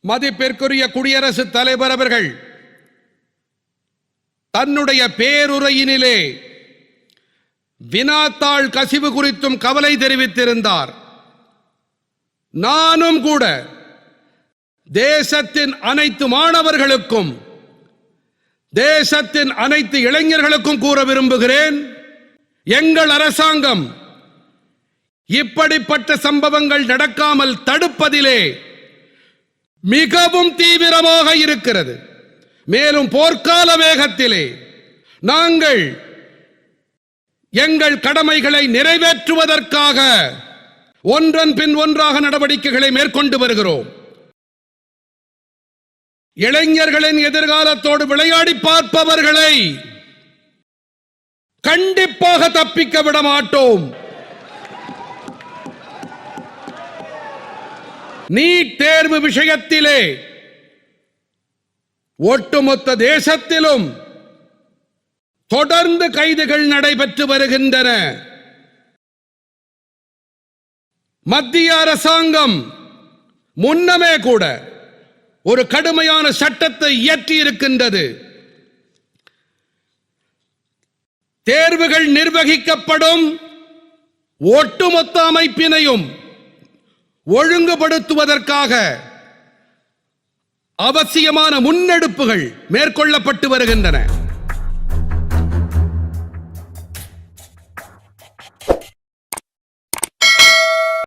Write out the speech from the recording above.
மதிப்பிற்குரிய குடியரசுத் தலைவர் அவர்கள் தன்னுடைய பேருரையினிலே வினாத்தாள் கசிவு குறித்தும் கவலை தெரிவித்திருந்தார். நானும் கூட தேசத்தின் அனைத்து மாணவர்களுக்கும் தேசத்தின் அனைத்து இளைஞர்களுக்கும் கூற விரும்புகிறேன். எங்கள் அரசாங்கம் இப்படிப்பட்ட சம்பவங்கள் நடக்காமல் தடுப்பதிலே மிகவும் தீவிரமாக இருக்கிறது. மேலும் போர்க்கால வேகத்திலே நாங்கள் எங்கள் கடமைகளை நிறைவேற்றுவதற்காக ஒன்றன் பின் ஒன்றாக நடவடிக்கைகளை மேற்கொண்டு வருகிறோம். இளைஞர்களின் எதிர்காலத்தோடு விளையாடி பார்ப்பவர்களை கண்டிப்பாக தப்பிக்க விட மாட்டோம் நீட் தேர்வு விஷயத்திலே ஒட்டுமொத்த தேசத்திலும் தொடர்ந்து கைதுகள் நடைபெற்று வருகின்றன. மத்திய அரசாங்கம் முன்னமே கூட ஒரு கடுமையான சட்டத்தை இயற்றி இருக்கின்றது தேர்வுகள் நிர்வகிக்கப்படும் ஒட்டுமொத்த அமைப்பினையும் ஒழுங்குபடுத்துவதற்காக அவசியமான முன்னெடுப்புகள் மேற்கொள்ளப்பட்டு வருகின்றன.